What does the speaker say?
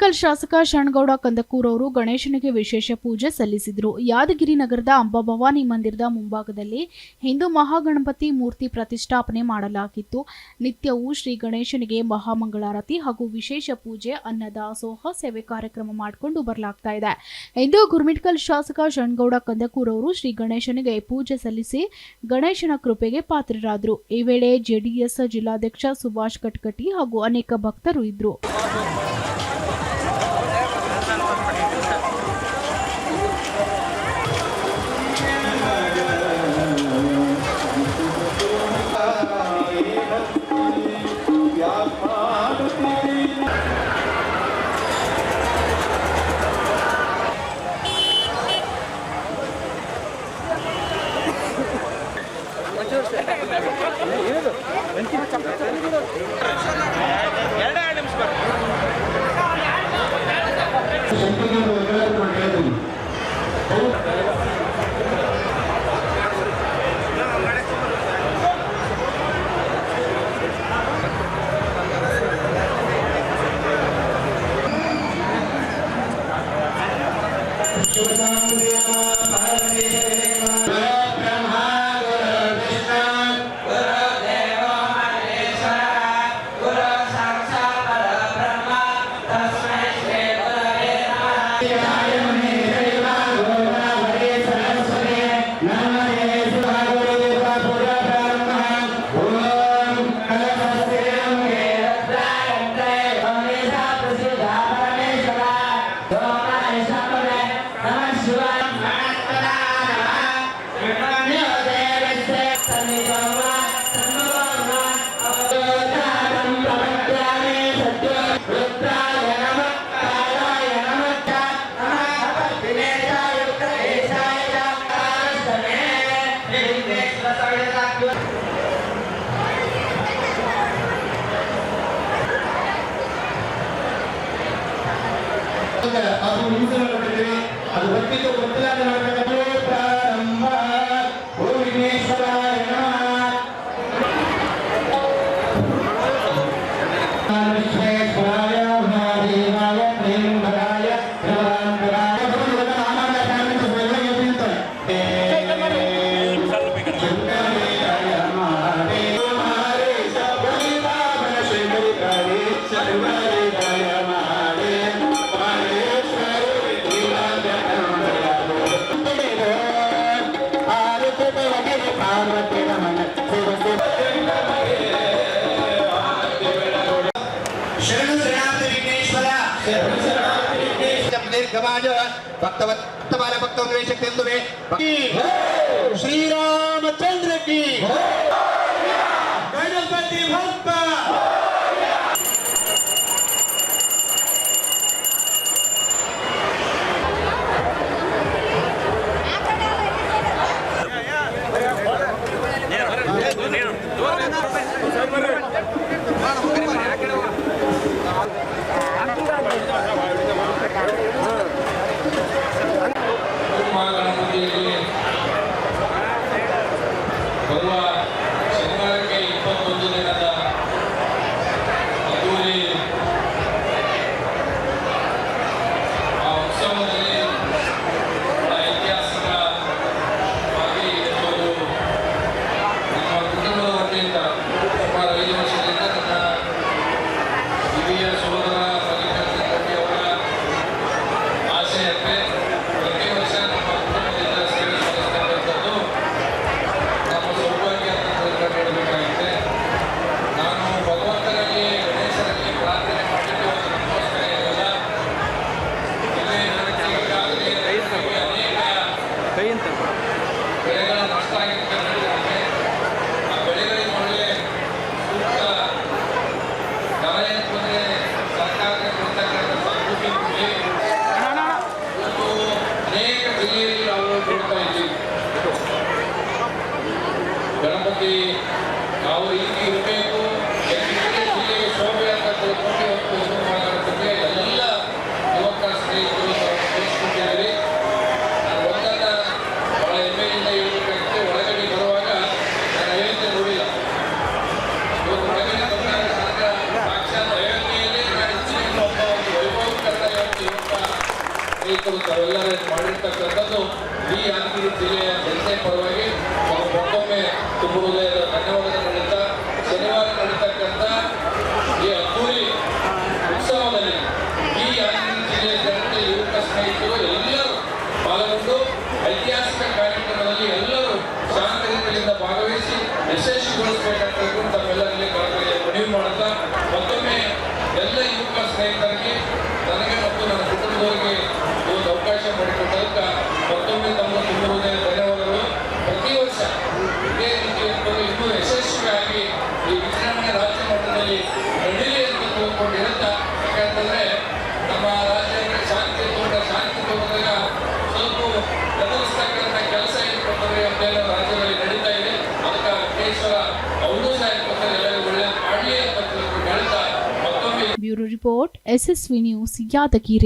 ಗುರ್ಮಿಟ್ಕಲ್ ಶಾಸಕ ಶರಣಗೌಡ ಕಂದಕೂರ್ ಅವರು ಗಣೇಶನಿಗೆ ವಿಶೇಷ ಪೂಜೆ ಸಲ್ಲಿಸಿದರು. ಯಾದಗಿರಿ ನಗರದ ಅಂಬಾಭವಾನಿ ಮಂದಿರದ ಮುಂಭಾಗದಲ್ಲಿ ಹಿಂದೂ ಮಹಾಗಣಪತಿ ಮೂರ್ತಿ ಪ್ರತಿಷ್ಠಾಪನೆ ಮಾಡಲಾಗಿತ್ತು. ನಿತ್ಯವೂ ಶ್ರೀ ಗಣೇಶನಿಗೆ ಮಹಾಮಂಗಳಾರತಿ ಹಾಗೂ ವಿಶೇಷ ಪೂಜೆ ಅನ್ನದಾಸೋಹ ಸೇವೆ ಕಾರ್ಯಕ್ರಮ ಮಾಡಿಕೊಂಡು ಬರಲಾಗ್ತಾ ಇದೆ. ಇಂದು ಗುರ್ಮಿಟ್ಕಲ್ ಶಾಸಕ ಶರಣಗೌಡ ಕಂದಕೂರ್ ಅವರು ಶ್ರೀ ಗಣೇಶನಿಗೆ ಪೂಜೆ ಸಲ್ಲಿಸಿ ಗಣೇಶನ ಕೃಪೆಗೆ ಪಾತ್ರರಾದರು. ಈ ವೇಳೆ ಜೆಡಿಎಸ್ ಜಿಲ್ಲಾಧ್ಯಕ್ಷ ಸುಭಾಷ್ ಕಟ್ಕಟಿ ಹಾಗೂ ಅನೇಕ ಭಕ್ತರು ಇದ್ದರು ನಿಮಿಷ ಅದು ನೋಡಿದ್ರೆ ಅದು ಗೊತ್ತಿದ್ದು ಗೊತ್ತಿಲ್ಲ ನೋಡಬೇಕಾದ್ರೆ समाज फक्त तुम्हाला फक्त उन्मेष तुम्ही श्रीरामचंद्र की। Yeah. Report SSV news Yadgiri